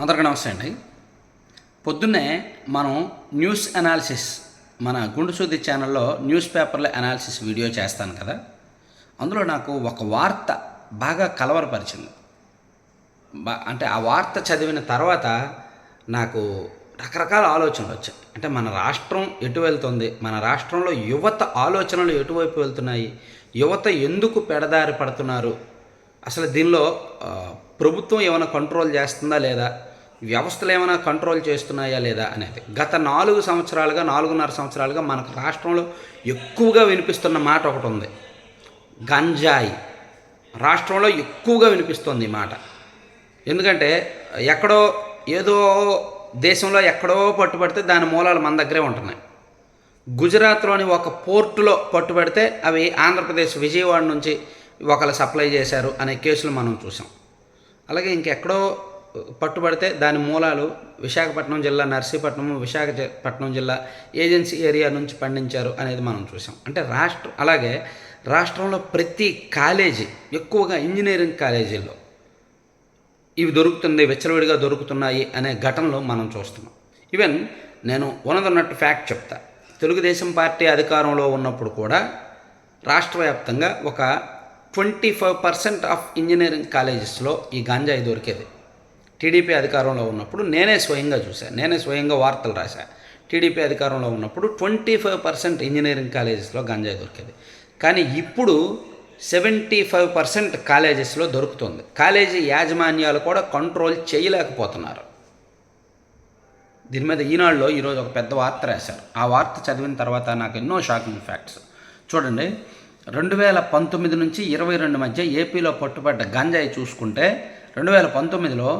అందరికీ నమస్తే అండి. పొద్దున్నే మనం న్యూస్ అనాలిసిస్ మన గుండు సూది ఛానల్లో న్యూస్ పేపర్ల అనాలిసిస్ వీడియో చేస్తాను కదా. అందులో నాకు ఒక వార్త బాగా కలవరపరిచింది. బా అంటే ఆ వార్త చదివిన తర్వాత నాకు రకరకాల ఆలోచనలు వచ్చాయి. అంటే మన రాష్ట్రం ఎటు వెళ్తుంది మన రాష్ట్రంలో యువత ఆలోచనలు ఎటువైపు వెళ్తున్నాయి యువత ఎందుకు పెడదారి పడుతున్నారు అసలు దీనిలో ప్రభుత్వం ఏమైనా కంట్రోల్ చేస్తుందా లేదా? వ్యవస్థలు ఏమైనా కంట్రోల్ చేస్తున్నాయా లేదా అనేది. గత నాలుగు సంవత్సరాలుగా నాలుగున్నర సంవత్సరాలుగా మనకు రాష్ట్రంలో ఎక్కువగా వినిపిస్తున్న మాట ఒకటి ఉంది. గంజాయి. రాష్ట్రంలో ఎక్కువగా వినిపిస్తుంది ఈ మాట. ఎందుకంటే ఎక్కడో ఏదో దేశంలో ఎక్కడో పట్టుబడితే దాని మూలాలు మన దగ్గరే ఉంటున్నాయి. గుజరాత్లోని ఒక పోర్టులో పట్టుబడితే అవి ఆంధ్రప్రదేశ్ విజయవాడ నుంచి ఒకళ్ళు సప్లై చేశారు అనే కేసులు మనం చూసాం. అలాగే ఇంకెక్కడో పట్టుబడితే దాని మూలాలు విశాఖపట్నం జిల్లా నర్సీపట్నం విశాఖపట్నం జిల్లా ఏజెన్సీ ఏరియా నుంచి పండించారు అనేది మనం చూసాం. అంటే రాష్ట్ర అలాగే రాష్ట్రంలో ప్రతి కాలేజీ ఎక్కువగా ఇంజనీరింగ్ కాలేజీల్లో ఇవి దొరుకుతుంది విచ్చలవిడిగా దొరుకుతున్నాయి అనే ఘటనలు మనం చూస్తున్నాం. ఈవెన్ నేను ఉన్నదన్నట్టు ఫ్యాక్ట్ చెప్తా. తెలుగుదేశం పార్టీ అధికారంలో ఉన్నప్పుడు కూడా రాష్ట్ర వ్యాప్తంగా ఒక twenty five percent of engineering కాలేజెస్లో ఈ గంజాయి దొరికేది. టీడీపీ అధికారంలో ఉన్నప్పుడు నేనే స్వయంగా చూశాను నేనే స్వయంగా వార్తలు రాశాను టీడీపీ అధికారంలో ఉన్నప్పుడు ట్వంటీ ఫైవ్ పర్సెంట్ ఇంజనీరింగ్ కాలేజెస్లో గంజాయి దొరికేది. కానీ ఇప్పుడు సెవెంటీ ఫైవ్ పర్సెంట్ కాలేజెస్లో దొరుకుతుంది. కాలేజీ యాజమాన్యాలు కూడా కంట్రోల్ చేయలేకపోతున్నారు. దీని మీద ఈనాడులో ఈరోజు ఒక పెద్ద వార్త రాశారు. ఆ వార్త చదివిన తర్వాత నాకు ఎన్నో షాకింగ్ ఫ్యాక్ట్స్. చూడండి రెండు వేల పంతొమ్మిది నుంచి ఇరవై రెండు మధ్య ఏపీలో పట్టుబడ్డ గంజాయి చూసుకుంటే రెండు వేల పంతొమ్మిదిలో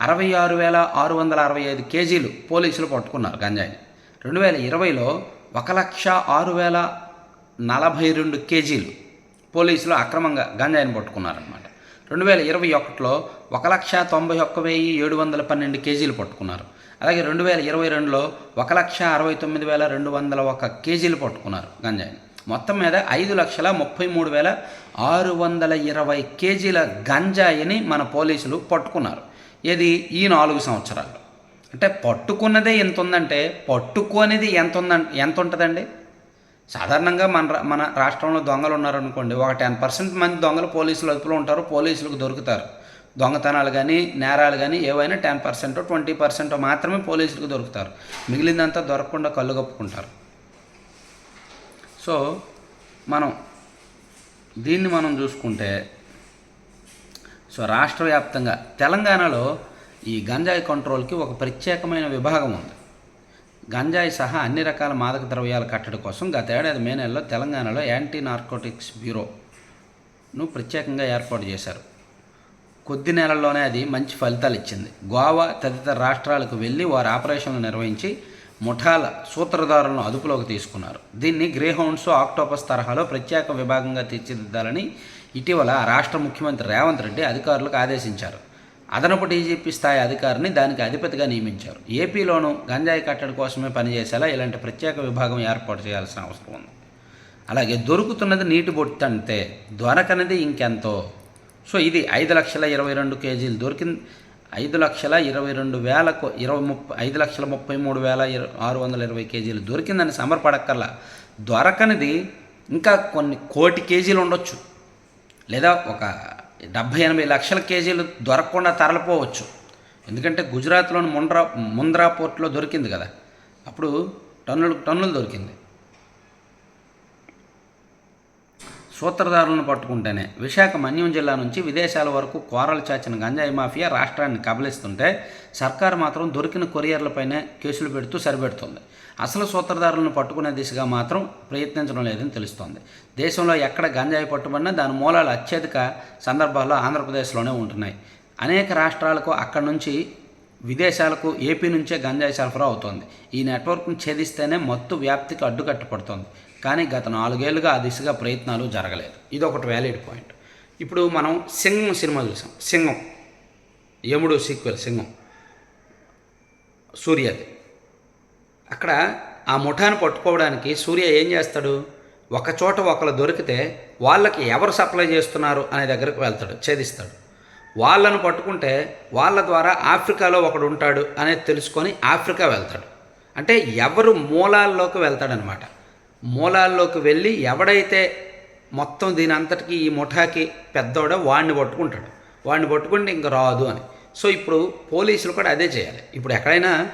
అరవై ఆరు వేల ఆరు వందల అరవై ఐదు కేజీలు పోలీసులు పట్టుకున్నారు గంజాయిని. రెండు వేల ఇరవైలో ఒక లక్ష ఆరు వేల నలభై రెండు కేజీలు పోలీసులు అక్రమంగా గంజాయిని పట్టుకున్నారనమాట రెండు వేల ఇరవై ఒకటిలో ఒక లక్ష తొంభై ఒక్క వెయ్యి ఏడు వందల పన్నెండు కేజీలు పట్టుకున్నారు. అలాగే రెండు వేల ఇరవై రెండులో ఒక లక్ష అరవై తొమ్మిది వేల రెండు వందల ఒక కేజీలు పట్టుకున్నారు గంజాయిని. మొత్తం మీద ఐదు లక్షల ముప్పై మూడు వేల ఆరు వందల ఇరవై కేజీల గంజాయిని మన పోలీసులు పట్టుకున్నారు. ఇది ఈ నాలుగు సంవత్సరాలు. అంటే పట్టుకున్నదే ఎంత ఉందంటే పట్టుకోనిది ఎంత ఉందంటే ఎంత ఉంటుందండి సాధారణంగా మన రా- మన రాష్ట్రంలో దొంగలు ఉన్నారనుకోండి ఒక టెన్ పర్సెంట్ మంది దొంగలు పోలీసులు అదుపులో ఉంటారు పోలీసులకు దొరుకుతారు. దొంగతనాలు కానీ నేరాలు కానీ ఏవైనా టెన్ పర్సెంట్ ట్వంటీ పర్సెంట్ మాత్రమే పోలీసులకు దొరుకుతారు. మిగిలిందంతా దొరకకుండా కళ్ళు కప్పుకుంటారు. సో మనం దీన్ని మనం చూసుకుంటే సో రాష్ట్ర వ్యాప్తంగా తెలంగాణలో ఈ గంజాయి కంట్రోల్కి ఒక ప్రత్యేకమైన విభాగం ఉంది. గంజాయి సహా అన్ని రకాల మాదక ద్రవ్యాల కట్టడి కోసం గత ఏడాది మే నెలలో తెలంగాణలో యాంటీ నార్కోటిక్స్ బ్యూరోను ప్రత్యేకంగా ఏర్పాటు చేశారు. కొద్ది నెలల్లోనే అది మంచి ఫలితాలు ఇచ్చింది. గోవా తదితర రాష్ట్రాలకు వెళ్ళి వారు ఆపరేషన్లు నిర్వహించి ముఠాల సూత్రధారులను అదుపులోకి తీసుకున్నారు. దీన్ని గ్రేహౌండ్స్ ఆక్టోపస్ తరహాలో ప్రత్యేక విభాగంగా తీర్చిదిద్దాలని ఇటీవల రాష్ట్ర ముఖ్యమంత్రి రేవంత్ రెడ్డి అధికారులకు ఆదేశించారు. అదనపు డీజీపీ స్థాయి అధికారిని దానికి అధిపతిగా నియమించారు. ఏపీలోనూ గంజాయి కట్టడి కోసమే పనిచేసేలా ఇలాంటి ప్రత్యేక విభాగం ఏర్పాటు చేయాల్సిన అవసరం ఉంది. అలాగే దొరుకుతున్నది నీటి బొట్టు అంతే దొరకనిది ఇంకెంతో. సో ఇది ఐదు లక్షల ఇరవై రెండు కేజీలు దొరికింది. ఐదు లక్షల ఇరవై రెండు వేలకు ఇరవై ముప్పై ఐదు లక్షల ముప్పై మూడు వేల ఆరు వందల ఇరవై కేజీలు దొరికిందని సమర్పడక్కర్లా దొరకనిది ఇంకా కొన్ని కోటి కేజీలు ఉండొచ్చు. లేదా ఒక డెబ్భై ఎనభై లక్షల కేజీలు దొరకకుండా తరలిపోవచ్చు. ఎందుకంటే గుజరాత్లోని ముండ్రా ముంద్రా పోర్ట్లో దొరికింది కదా. అప్పుడు టన్నులు టన్నులు దొరికింది. సూత్రధారులను పట్టుకుంటేనే. విశాఖ మన్యం జిల్లా నుంచి విదేశాల వరకు కోరలు చాచిన గంజాయి మాఫియా రాష్ట్రాన్ని కబలిస్తుంటే సర్కారు మాత్రం దొరికిన కొరియర్లపైనే కేసులు పెడుతూ సరిపెడుతుంది. అసలు సూత్రధారులను పట్టుకునే దిశగా మాత్రం ప్రయత్నించడం లేదని తెలుస్తోంది. దేశంలో ఎక్కడ గంజాయి పట్టుబడినా దాని మూలాలు అత్యధిక సందర్భాల్లో ఆంధ్రప్రదేశ్లోనే ఉంటున్నాయి. అనేక రాష్ట్రాలకు అక్కడి నుంచి విదేశాలకు ఏపీ నుంచే గంజాయి సరఫరా అవుతోంది. ఈ నెట్వర్క్ను ఛేదిస్తేనే మత్తు వ్యాప్తికి అడ్డుకట్టపడుతోంది. కానీ గత నాలుగేళ్ళుగా ఆ దిశగా ప్రయత్నాలు జరగలేదు. ఇది ఒకటి వ్యాలిడ్ పాయింట్ ఇప్పుడు మనం సింగం సినిమా చూసాం. సింగం యముడు సీక్వెల్ సింగం సూర్యది అక్కడ ఆ ముఠాన్ని పట్టుకోవడానికి సూర్య ఏం చేస్తాడు? ఒక చోట ఒకరు దొరికితే వాళ్ళకి ఎవరు సప్లై చేస్తున్నారు అనే దగ్గరకు వెళ్తాడు ఛేదిస్తాడు. వాళ్ళను పట్టుకుంటే వాళ్ళ ద్వారా ఆఫ్రికాలో ఒకడు ఉంటాడు అనేది తెలుసుకొని ఆఫ్రికా వెళ్తాడు. అంటే ఎవరు మూలాల్లోకి వెళ్తాడనమాట మూలాల్లోకి వెళ్ళి ఎవడైతే మొత్తం దీని అంతటికి ఈ ముఠాకి పెద్దోడో వాడిని పట్టుకుంటాడు. వాడిని పట్టుకుంటే ఇంక రాదు అని. సో ఇప్పుడు పోలీసులు కూడా అదే చేయాలి. ఇప్పుడు ఎక్కడైనా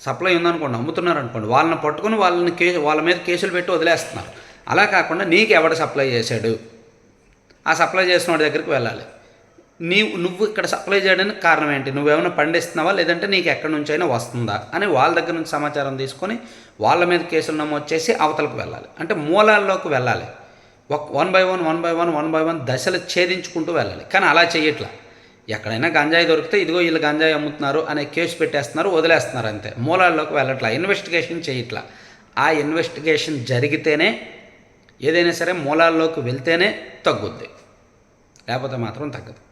సప్లై ఉందనుకోండి అమ్ముతున్నారు అనుకోండి వాళ్ళని పట్టుకొని వాళ్ళని కే వాళ్ళ మీద కేసులు పెట్టి వదిలేస్తున్నారు. అలా కాకుండా నీకు ఎవడ సప్లై చేశాడు? ఆ సప్లై చేసిన వాడి దగ్గరికి వెళ్ళాలి. నీవు నువ్వు ఇక్కడ సప్లై చేయడానికి కారణం ఏంటి? నువ్వేమైనా పండిస్తున్నావా? లేదంటే నీకు ఎక్కడి నుంచి అయినా వస్తుందా? అని వాళ్ళ దగ్గర నుంచి సమాచారం తీసుకొని వాళ్ళ మీద కేసులు నమోదు చేసి అవతలకు వెళ్ళాలి. అంటే మూలాల్లోకి వెళ్ళాలి. ఒక one by one one by one one by one దశలు ఛేదించుకుంటూ వెళ్ళాలి. కానీ అలా చేయట్లా ఎక్కడైనా గంజాయి దొరికితే ఇదిగో వీళ్ళు గంజాయి అమ్ముతున్నారు అనే కేసు పెట్టేస్తున్నారు వదిలేస్తున్నారు అంతే. మూలాల్లోకి వెళ్ళట్లా. ఇన్వెస్టిగేషన్ చేయట్లా ఆ ఇన్వెస్టిగేషన్ జరిగితేనే ఏదైనా సరే మూలాల్లోకి వెళ్తేనే తగ్గుద్ది. లేకపోతే మాత్రం తగ్గదు.